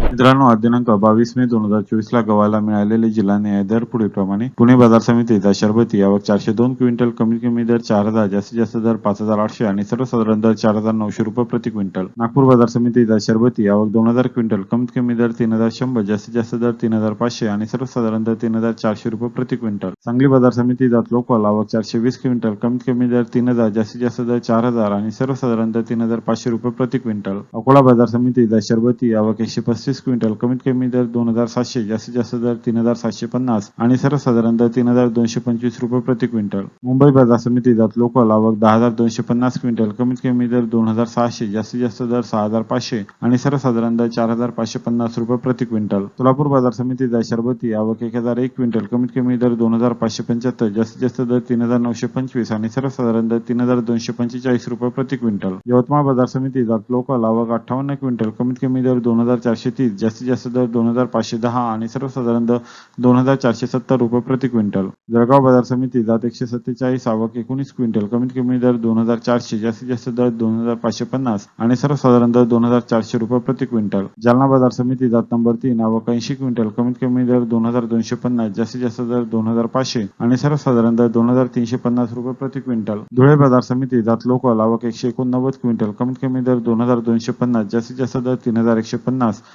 मित्रांनो आज दिनांक बावीस मे दोन हजार चोवीस ला गव्हाला मिळालेले जिल्हा न्याय दर पुढीलप्रमाणे पुणे बाजार समितीचा शरबती यावर चारशे दोन क्विंटल कमी कमी दर चार हजार जास्तीत जास्त दर पाच हजार आठशे आणि सर्वसाधारण दर चार हजार नऊशे रुपये प्रति क्विंटल. नागपूर बाजार समितीचा शरबती यावर दोन हजार क्विंटल कमीत कमी दर तीन हजार शंभर जास्तीत जास्त दर तीन हजार पाचशे आणि सर्वसाधारण दर तीन हजार चारशे रुपये प्रति क्विंटल. सांगली बाजार समितीचा लोकल आवक चारशे वीस क्विंटल कमीत कमी दर तीन हजार जास्तीत जास्त दर चार हजार आणि सर्वसाधारण दर तीन हजार पाचशे रुपये प्रति क्विंटल. अकोला बाजार समितीचा शरबती आवक एकशे पस्तीस क्विंटल कमीत कमी दर दोन हजार सातशे जास्तीत जास्त दर तीन हजार सातशे पन्नास आणि सर्वसाधारण दर तीन हजार दोनशे पंचवीस रुपये प्रति क्विंटल. मुंबई बाजार समिती जात लोकल आवक दहा हजार दोनशे पन्नास क्विंटल कमीत कमी दर दोन हजार सहाशे जास्तीत जास्त दर सहा हजार पाचशे आणि सर्वसाधारण दर चार हजार पाचशे पन्नास रुपये प्रति क्विंटल. सोलापूर बाजार समिती जात शरबती आवक एक हजार एक क्विंटल कमीत कमी दर दोन हजार पाचशे पंच्याहत्तर जास्तीत जास्त दर तीन हजार नऊशे पंचवीस आणि सर्वसाधारण दर तीन हजार दोनशे पंचेचाळीस रुपये प्रति क्विंटल. यवतमाळ बाजार समिती जात लोकल आवक अठ्ठावन्न क्विंटल कमीत कमी दर दोन हजार चारशे तीस जास्तीत जास्त दर दोन हजार पाचशे दहा आणि सर्वसाधारण दर दोन हजार चारशे सत्तर रुपये प्रति क्विंटल. जळगाव बाजार समिती जात एकशे सत्तेचाळीस आवक एकोणीस क्विंटल. कमीत कमी दर दोन हजार चारशे जास्तीत जास्त दर दोन हजार पाचशे पन्नास आणि सर्वसाधारण दर दोन हजार चारशे रुपये प्रति क्विंटल. जालना बाजार समिती जात नंबर तीन आवक ऐंशी क्विंटल. कमीत कमी दर दोन हजार दोनशे पन्नास जास्तीत जास्त दर दोन हजार पाचशे आणि सर्वसाधारण दर दोन हजार तीनशे पन्नास रुपये प्रति क्विंटल. धुळे बाजार समिती जात लोकल आवक एकशे एकोणनव्वद क्विंटल. कमीत कमी दर दोन हजार दोनशे पन्नास जास्तीत जास्त दर तीन हजार एकशे पन्नास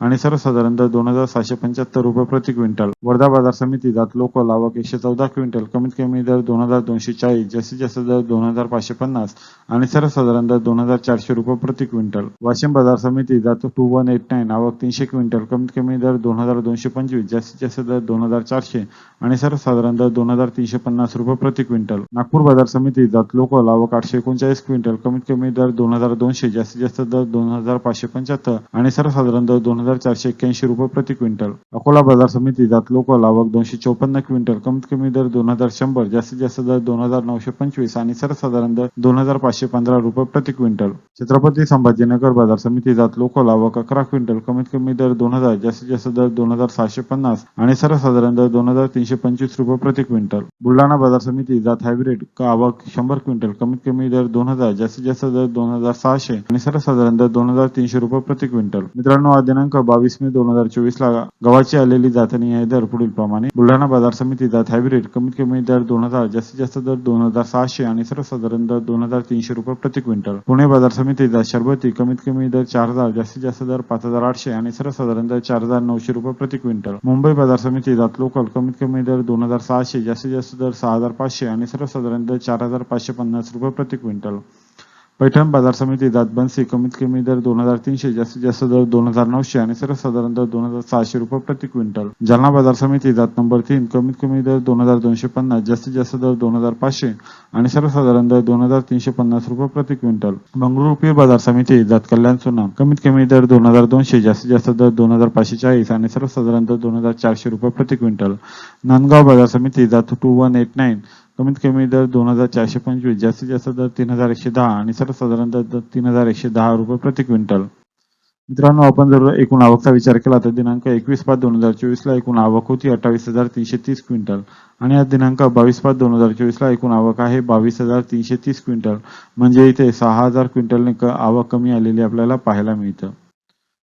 आणि सर्वसाधारणतः दर दोन हजार सहाशे पंच्याहत्तर रुपये प्रति क्विंटल वर्धा बाजार समिती जात लोकल आवक एकशे चौदा क्विंटल कमीत कमी दर दोन हजार दोनशे चाळीस जास्तीत जास्त दर दोन हजार पाचशे पन्नास आणि सर्वसाधारण दर दोन हजार चारशे रुपये प्रति क्विंटल वाशिम बाजार समिती जात टू वन एट नाईन आवक तीनशे क्विंटल कमीत कमी दर दोन हजार दोनशे पंचवीस जास्तीत जास्त दर दोन हजार चारशे आणि सर्वसाधारण दर दोन हजार तीनशे पन्नास रुपये प्रति क्विंटल नागपूर बाजार समिती जात लोकल आवक आठशे एकोणचाळीस क्विंटल कमीत कमी दर दोन हजार दोनशे जास्तीत जास्त दर दोन हजार पाचशे पंच्याहत्तर आणि सर्वसाधारण दर दोन हजार हजार चारशे एक्क्याऐंशी रुपये प्रति क्विंटल. अकोला बाजार समिती जात लोकल आवक दोनशे चौपन्न क्विंटल. कमीत कमी दर दोन हजार शंभर जास्तीत जास्त दर दोन हजार नऊशे पंचवीस आणि सर्वसाधारण दर दोन हजार पाचशे पंधरा रुपये प्रति क्विंटल. छत्रपती संभाजीनगर बाजार समिती जात लोकल आवक अकरा क्विंटल. कमीत कमी दर दोन हजार जास्तीत जास्त दर दोन हजार सहाशे पन्नास आणि सर्वसाधारण दर दोन हजार तीनशे पंचवीस रुपये प्रति क्विंटल. बुलढाणा बाजार समिती जात हायब्रिड आवक शंभर क्विंटल. कमीत कमी दर दोन हजार जास्तीत जास्त दर दोन हजार सहाशे आणि सर्वसाधारण दर दोन हजार तीनशे रुपये प्रति क्विंटल. मित्रांनो आज दिनांक बावीस मे दोन हजार चोवीस ला गव्हाची आलेली जातनी आहे दर पुढील प्रमाणे बुलढाणा बाजार समिती जात हायब्रिड कमीत कमी दर दोन हजार जास्तीत जास्त दर दोन हजार सहाशे आणि सर्वसाधारण दर दोन हजार तीनशे रुपये प्रति क्विंटल. पुणे बाजार समिती जात शरबती कमीत कमी दर चार हजार जास्तीत जास्त दर पाच हजार आठशे आणि सर्वसाधारण दर चार हजार नऊशे रुपये प्रति क्विंटल. मुंबई बाजार समिती जात लोकल कमीत कमी दर दोन हजार सहाशे जास्तीत जास्त दर सहा हजार पाचशे आणि सर्वसाधारण दर चार हजार पाचशे पन्नास रुपये प्रति क्विंटल. पैठण बाजार समिती जात कमीत कमी दर दोन हजार तीनशे जास्तीत जास्त दर दोन हजार नऊशे आणि सर्वसाधारण दर दोन हजार सहाशे रुपये प्रति क्विंटल. जालना बाजार समिती जात नंबर तीन कमीत कमी दर दोन हजार दोनशे पन्नास जास्तीत जास्त दर दोन हजार पाचशे आणि सर्वसाधारण दर दोन हजार तीनशे पन्नास रुपये प्रति क्विंटल. बंगळुरू पीर बाजार समिती जात कल्याण सुनाम कमीत कमी दर दोन हजार दोनशे जास्तीत जास्त दर दोन हजार पाचशे चाळीस आणि सर्वसाधारण दर दोन हजार चारशे रुपये प्रति क्विंटल. नांदगाव बाजार समिती जात टू वन एट नाईन कमीत कमी दर दोन हजार चारशे पंचवीस जास्तीत जास्त दर तीन हजार एकशे दहा आणि सर्वसाधारण दर तीन हजार एकशे दहा रुपये प्रति क्विंटल. मित्रांनो आपण जर एकूण आवकचा विचार केला तर दिनांक एकवीस पाच दोन हजार चोवीस ला एकूण आवक होती अठ्ठावीस हजार तीनशे तीस क्विंटल. आणि आज दिनांक बावीस पाच दोन हजार चोवीस ला एकूण आवक आहे बावीस हजार तीनशे तीस क्विंटल. म्हणजे इथे सहा हजार क्विंटलने आवक कमी आलेली आपल्याला पाहायला मिळतं.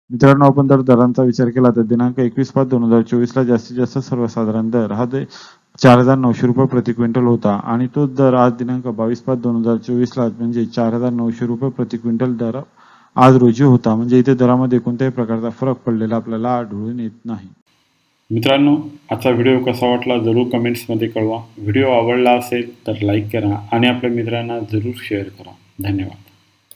मित्रांनो आपण जर दरांचा विचार केला तर दिनांक एकवीस पाच दोन हजार चोवीस ला जास्तीत जास्त सर्वसाधारण दर हा चार हजार नऊशे रुपये प्रति क्विंटल होता आणि तोच दर आज दिनांक बावीस पाच दोन हजार चोवीस ला म्हणजे चार हजार नऊशे रुपये प्रति क्विंटल दर आज रोजी होता. म्हणजे इथे दरामध्ये कोणत्याही प्रकारचा फरक पडलेला आपल्याला आढळून येत नाही. मित्रांनो आजचा व्हिडिओ कसा वाटला जरूर कमेंट्समध्ये कळवा. व्हिडिओ आवडला असेल तर लाईक करा आणि आपल्या मित्रांना जरूर शेअर करा. धन्यवाद.